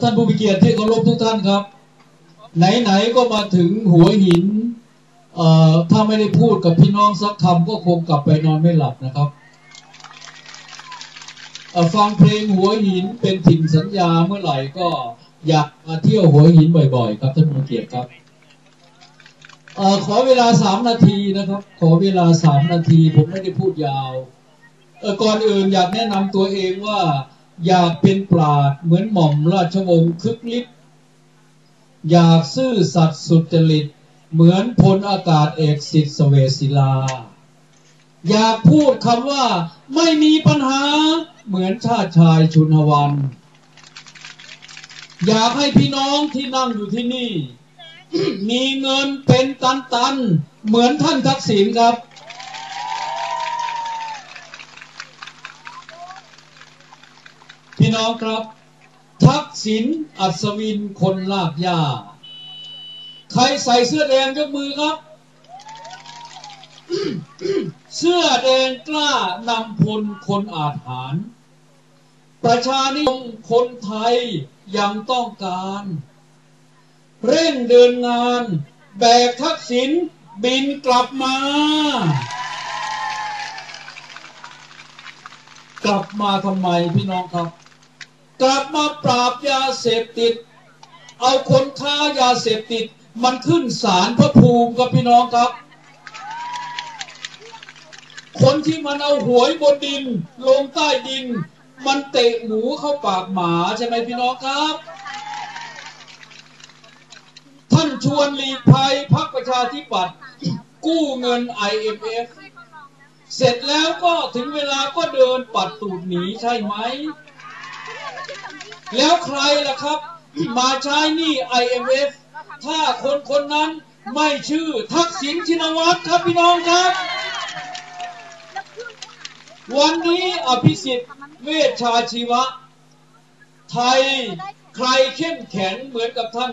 ท่านผู้มีเกียรติที่เคารพทุกท่านครับ ไหนๆก็มาถึงหัวหินถ้าไม่ได้พูดกับพี่น้องสักคำก็คงกลับไปนอนไม่หลับนะครับฟังเพลงหัวหินเป็นถิ่นสัญญาเมื่อไหร่ก็อยากมาเที่ยวหัวหินบ่อยๆ ครับท่านผู้มีเกียรติครับอขอเวลาสามนาทีนะครับ ขอเวลาสามนาที ผมไม่ได้พูดยาวก่อนอื่นอยากแนะนำตัวเองว่า อยากเป็นปราดเหมือนหม่อมราชวงศ์คึกฤทธิ์อยากซื่อสัตย์สุจริต เหมือนพลอากาศเอกสิทธิ์สเวศิลา อยากพูดคำว่าไม่มีปัญหาเหมือนชาติชายชุนวัน อยากให้พี่น้องที่นั่งอยู่ที่นี่ มีเงินเป็นตันๆ เหมือนท่านทักษิณครับ พี่น้องครับ ทักษิณอัศวินคนลากยาใครใส่เสื้อแดงยกมือครับ เสื้อแดงกล้านำพลคนอาจหารประชานิยมคนไทยยังต้องการ เร่งเดินงาน แบกทักษิณบินกลับมา กลับมาทำไมพี่น้องครับ กลับมาปราบยาเสพติด เอาคนค้ายาเสพติด มันขึ้นศาลพระภูมิกับพี่น้องครับ คนที่มันเอาหวยบนดิน ลงใต้ดิน มันเตะหมูเข้าปากหมาใช่ไหมพี่น้องครับ ท่านชวนหลีกภัยพักประชาธิปัตย์กู้เงิน IMF เสร็จแล้วก็ถึงเวลาก็เดินปัดตูดหนีใช่ไหม แล้วใครล่ะครับ มาใช้หนี่ IMF ถ้าคนคนนั้นไม่ชื่อทักษิณชินวัตรครับพี่น้องครับ วันนี้อภิสิทธิ์เวชชาชีวะ ไทยใครเข้มแข็งเหมือนกับท่าน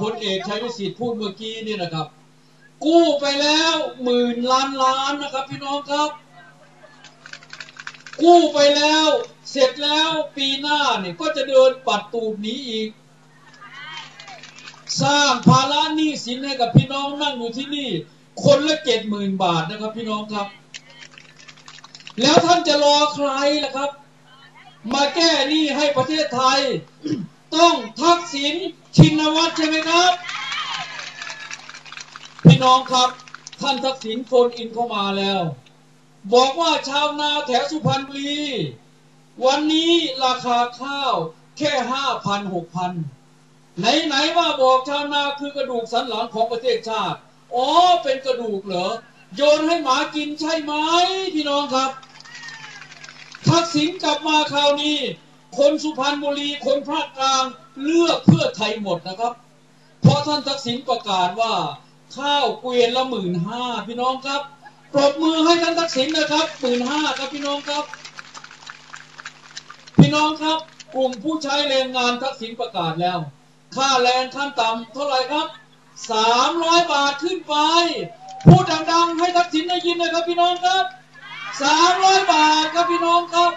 พลเอกชัยวิสิทธิ์พูดเมื่อกี้นี่นะครับ กู้ไปแล้วหมื่นล้านล้านนะครับพี่น้องครับ กู้ไปแล้ว เสร็จแล้วปีหน้าเนี่ยก็จะเดินปัดตูดหนี้อีก สร้างภาระหนี้สินให้กับพี่น้องนั่งอยู่ที่นี่ คนละเจ็ดหมื่นบาทนะครับ พี่น้องครับ แล้วท่านจะรอใครล่ะครับ มาแก้หนี้ให้ประเทศไทย ต้องทักษิณชินวัตรใช่ไหมครับ พี่น้องครับ ท่านทักษิณโฟนอินเข้ามาแล้ว บอกว่าชาวนาแถวสุพรรณบุรี วันนี้ราคาข้าวแค่ห้าพันหกพันไหนไหนว่าบอกชาวนาคือกระดูกสันหลังของประเทศชาติ อ๋อเป็นกระดูกเหรอ โยนให้หมากินใช่ไหมพี่น้องครับ ทักษิณกลับมาคราวนี้ คนสุพรรณบุรีคนภาคกลางเลือกเพื่อไทยหมดนะครับ เพราะท่านทักษิณประกาศว่า ข้าวเกวียนละหมื่นห้าพี่น้องครับ ปรบมือให้ท่านทักษิณนะครับหมื่นห้าครับพี่น้องครับ พี่น้องครับ กลุ่มผู้ใช้แรงงานทักษิณประกาศแล้ว ค่าแรงขั้นต่ำเท่าไหร่ครับสามร้อยบาทขึ้นไป พูดดังๆ ให้ทักษิณได้ยินเลยครับพี่น้องครับสามร้อยบาทครับพี่น้องครับ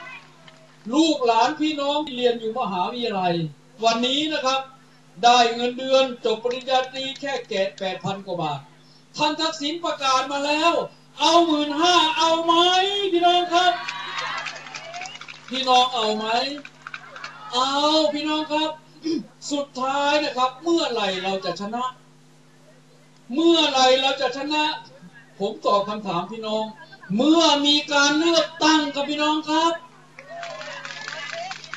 ลูกหลานพี่น้องที่เรียนอยู่มหาวิทยาลัย วันนี้นะครับ ได้เงินเดือนจบปริญญาตรีแค่เกตแปดพันกว่าบาทท่านทักษิณประกาศมาแล้ว เอาหมื่นห้าเอาไหมพี่น้องครับ พี่น้องเอาไหม เอาพี่น้องครับ สุดท้ายนะครับ เมื่อไหร่เราจะชนะ เมื่อไหร่เราจะชนะ ผมตอบคำถามพี่น้อง เมื่อมีการเลือกตั้งกับพี่น้องครับ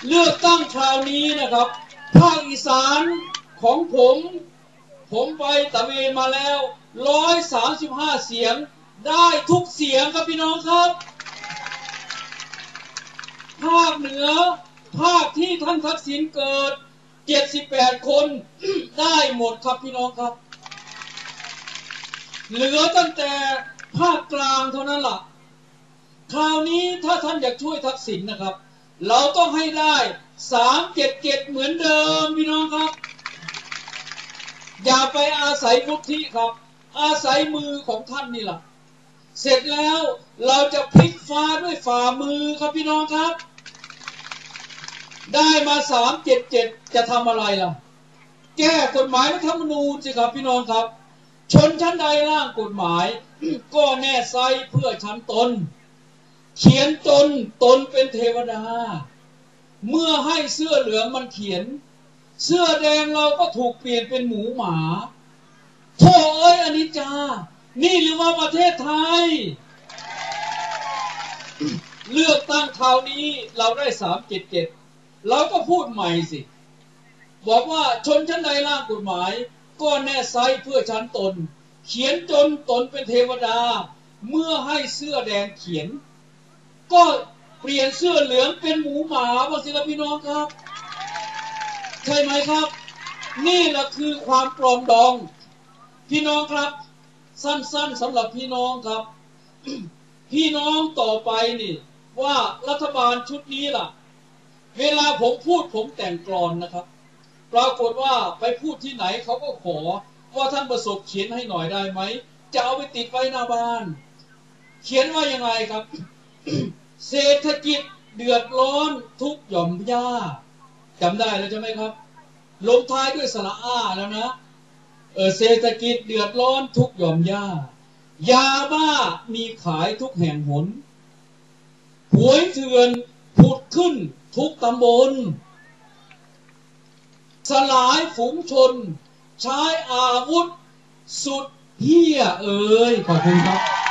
เลือกตั้งคราวนี้นะครับภาคอีสานของผม ผมไปตะเวนมาแล้วร้อยสามสิบห้าเสียง ได้ทุกเสียงครับพี่น้องครับ ภาคเหนือ ภาคที่ท่านทักษิณเกิดเจ็ดสิบแปดคนได้หมดครับพี่น้องครับ เหลือตั้งแต่ภาคกลางเท่านั้นล่ะ คราวนี้ถ้าท่านอยากช่วยทักษิณนะครับ เราต้องให้ได้สามเจ็ดเจ็ดเหมือนเดิมพี่น้องครับ อย่าไปอาศัยวุฒิครับ อาศัยมือของท่านนี่แหละ เสร็จแล้วเราจะพลิกฟ้าด้วยฝ่ามือครับพี่น้องครับ ได้มาสามเจ็ดเจ็ดจะทำอะไรล่ะ แก้กฎหมายรัฐธรรมนูญสิครับพี่น้องครับ ชนชั้นใดร่างกฎหมาย ก็แน่ไซเพื่อชั้นตน เขียนตนตนเป็นเทวดา เมื่อให้เสื้อเหลืองมันเขียน เสื้อแดงเราก็ถูกเปลี่ยนเป็นหมูหมาโถ่เอ้ยอนิจจา นี่หรือว่าประเทศไทย เลือกตั้งคราวนี้เราได้สามเจ็ดเจ็ดเราก็พูดใหม่สิ บอกว่าชนชั้นใดร่างกฎหมาย ก็แน่ไซเพื่อชั้นตน เขียนจนตนเป็นเทวดา เมื่อให้เสื้อแดงเขียน ก็เปลี่ยนเสื้อเหลืองเป็นหมูหมาบางสิครับพี่น้องครับ ใช่ไหมครับ นี่แหละคือความปลองดอง พี่น้องครับ สั้นๆสำหรับพี่น้องครับ พี่น้องต่อไปนี่ ว่ารัฐบาลชุดนี้ล่ะ เวลาผมพูดผมแต่งกลอนนะครับ ปรากฏว่าไปพูดที่ไหนเขาก็ขอ ว่าท่านประสบเขียนให้หน่อยได้ไหมจะเอาไปติดไว้หน้าบ้าน เขียนว่ายังไงครับ เศรษฐกิจเดือดร้อนทุกหย่อมย่าจำได้แล้วใช่ไหมครับ ลงท้ายด้วยสระอ้าแล้วนะ เศรษฐกิจเดือดร้อนทุกหย่อมย่ายาบ้ามีขายทุกแห่งหนหวยเถื่อนผุดขึ้นทุกตำบล สลายฝูงชน ใช้อาวุธ สุดเฮียเอ่ยขอบคุณครับ